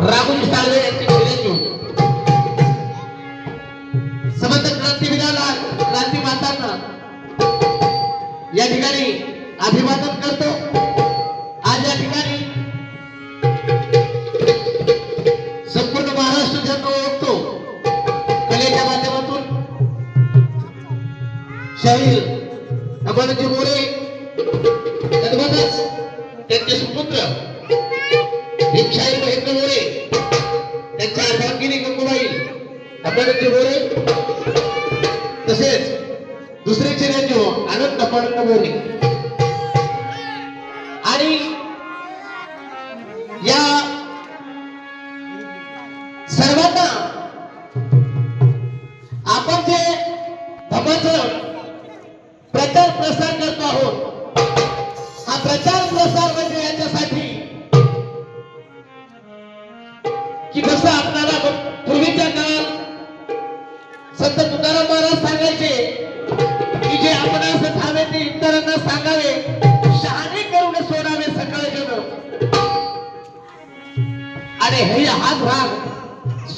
राहुल साळवे यांचे चिरंजीव समर्थ क्रांतीवीराला क्रांती मातांना या ठिकाणी अभिवादन करतो. आज या ठिकाणी संपूर्ण महाराष्ट्र ज्यांना ओळखतो. कलेच्या माध्यमातून. शाहीर अमरजी मोरे अमरजी मोरे तसेच दुसरे चिरंजीव हो, आनंद अपानंद मोरे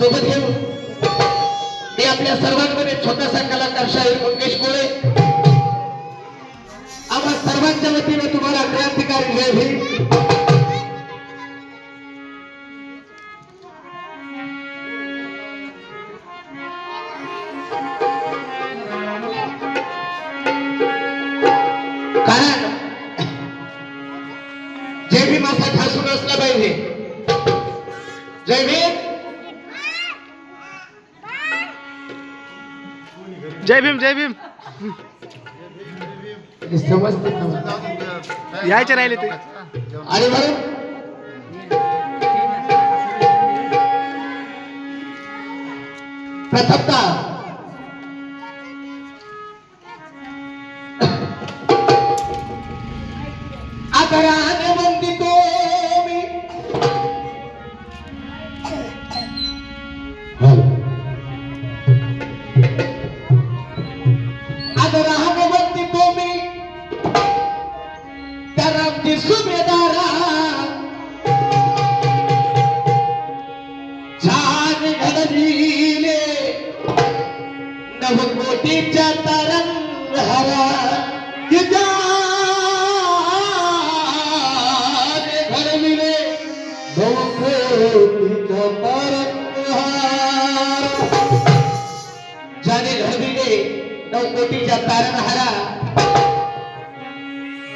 सोबत घेऊन मी आपल्या सर्वांमध्ये छोटासा कलाकार शाहीर मंगेश कोळे. आम्हा सर्वांच्या वतीने तुम्हाला क्रांतिकारी जय होईल कारण जय भीम असा ठासून असला पाहिजे. जय भीम. जय भीम जय भीम. समजते? यायचे राहिले ते. बरं प्रथमतः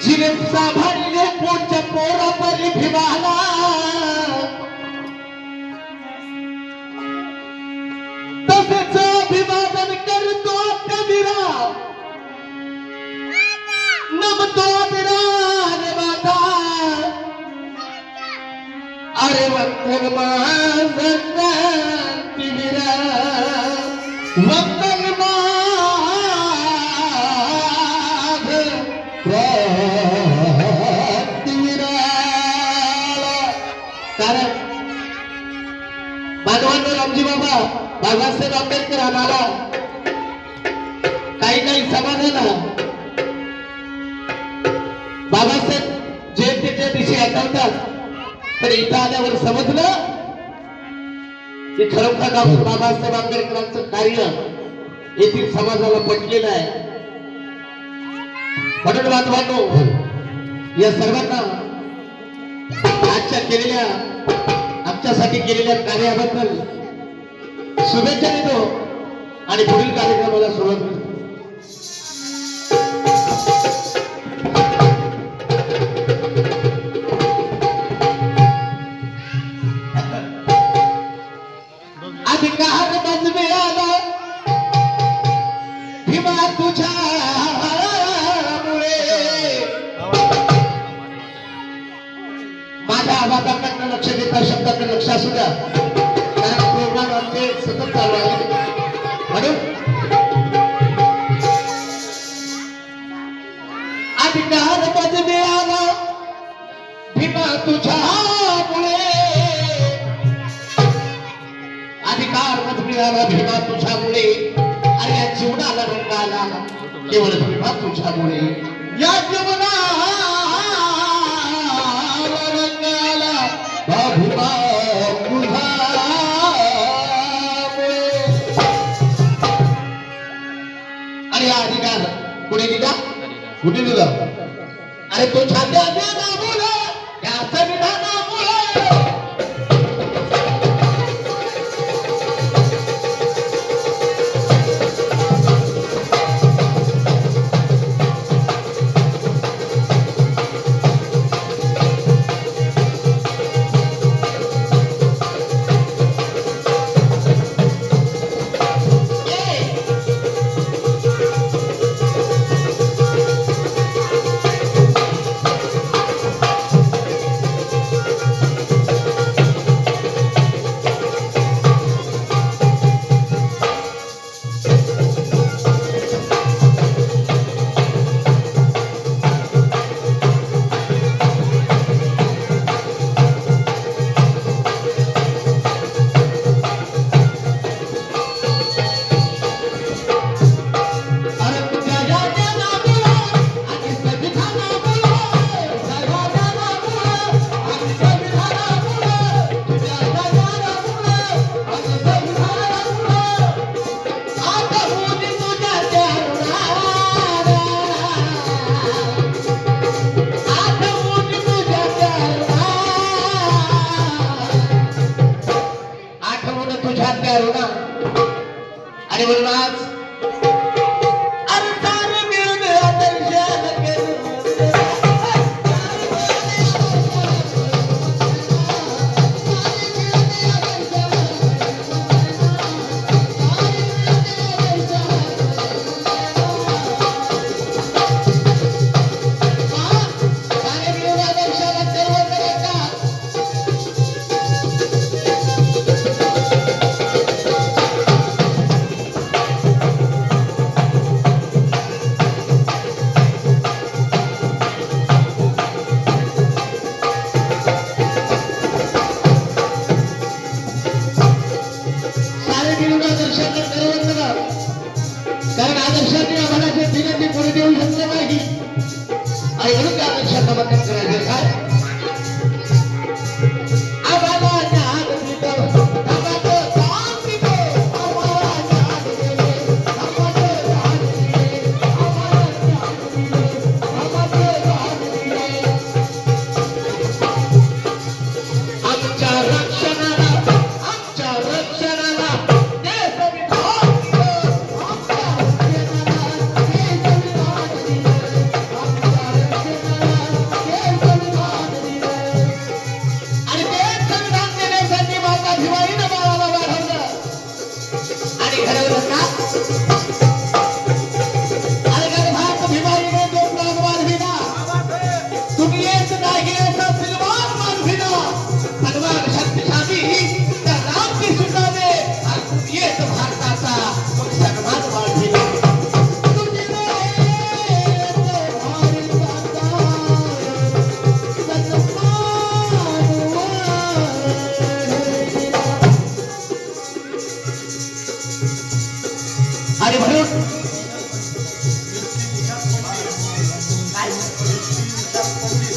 जिन्हें सांभर ने पूछ पोरा पर भिवाला कारण मानवांना रामजी बाबा बाबासाहेब आंबेडकर आम्हाला काही काही समाजाला बाबासाहेब जयंतीच्या दिवशी आठवतात तर इथं आल्यावर समजलं की खरोखर डॉक्टर बाबासाहेब आंबेडकरांचं कार्य येथील समाजाला पटलेलं आहे. म्हणून बांधवांनो या सर्वांना आजच्या केलेल्या आमच्यासाठी केलेल्या कार्याबद्दल शुभेच्छा देतो आणि पुढील कार्यक्रमाला सुरुवात करतो. लक्ष देता शब्दाकडे लक्ष असू द्या. कारण प्रोग्राम आमचे म्हणजे सतत चालू आहे. म्हणून अधिकार पद मिळाला भीमा तुझ्यामुळे. अधिकार पद मिळाला भीमा तुझ्यामुळे. अरे या जीवनाला रंग आला. केवळ भीमा तुझ्यामुळे. अरे तुझ्या त्या बोल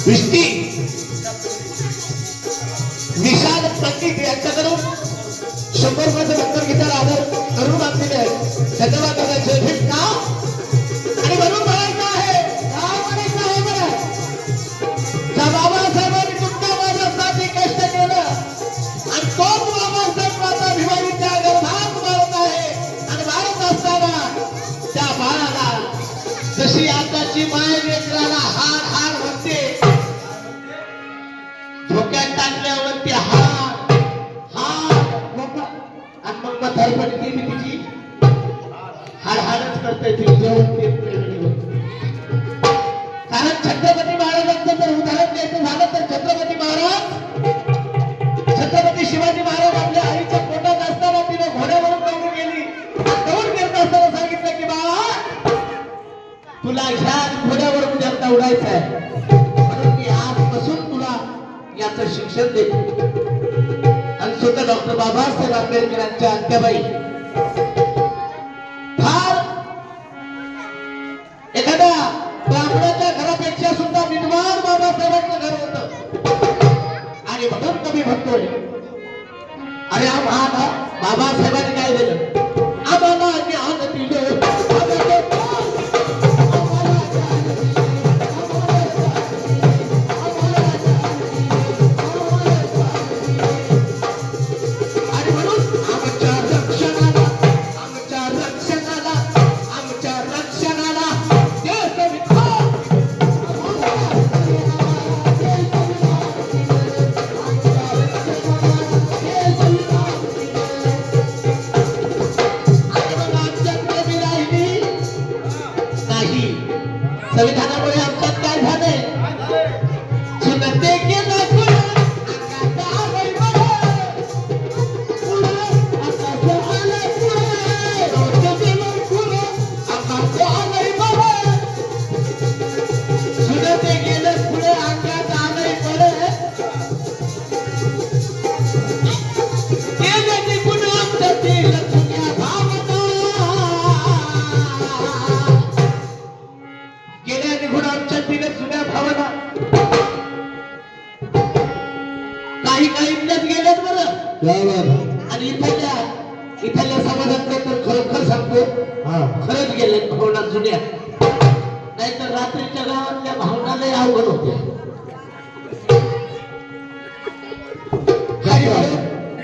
दृष्टी निषाद प्रतीक यांच्याकडे हर ती मी तिची हाडहाडच करते ती. बाबासाहेब आंबेडकरांच्या अंत्यबाई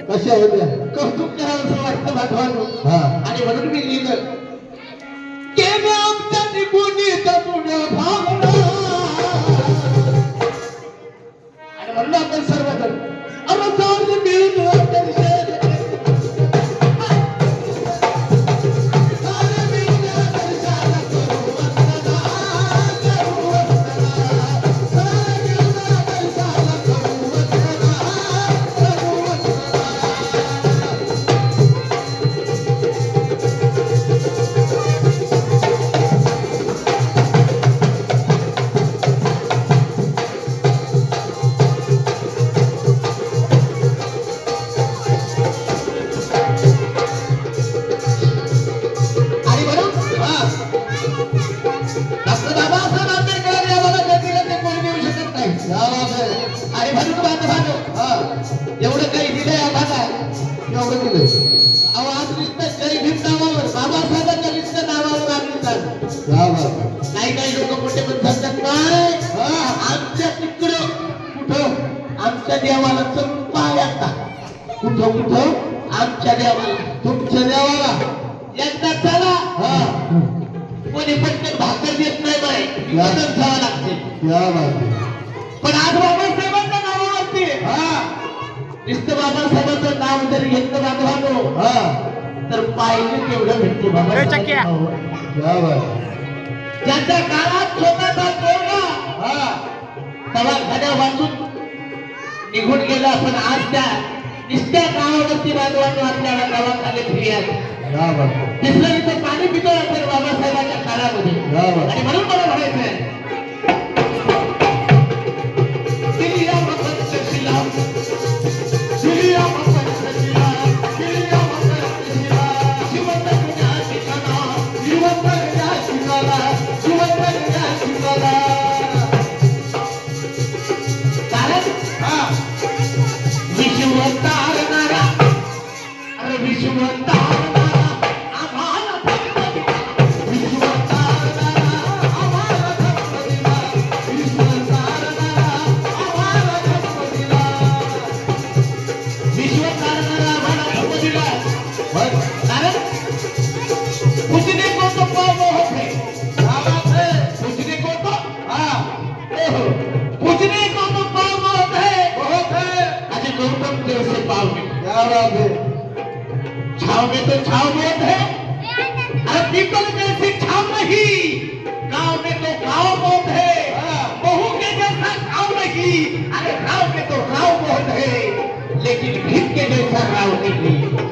कशा आहेत कौतुक करायचं वाटतं भगवान. आणि म्हणून मी लिहिलं. मोठे म्हणत काय? आमच्या तिकडं कुठं? आमच्या देवाला चंपा आता. कुठं कुठं? आमच्या देवाला. तुमच्या देवाला. एकदा चला. कोणी पटकन भाकर देत नाही बाई. मदत घ्यावं लागते. पण आज बाबासाहेबांचं नाव लागते हा. नुसतं बाबासाहेबांचं नाव जर घेतलं बांधवानो तर पाहिजे तेवढं भेटते बाबा ज्याच्या काळात स्वतःचा तोडगा तवा खाद्या वाचून निघून गेला पण आज त्या निष्ठ्या गावावरती बांधवांना आपल्याला गावाखाली फिर्याद तिसरं इथं पाणी पितो आपण बाबासाहेबांच्या काळामध्ये. आणि म्हणून मला म्हणायचं आहे Montana. দিবি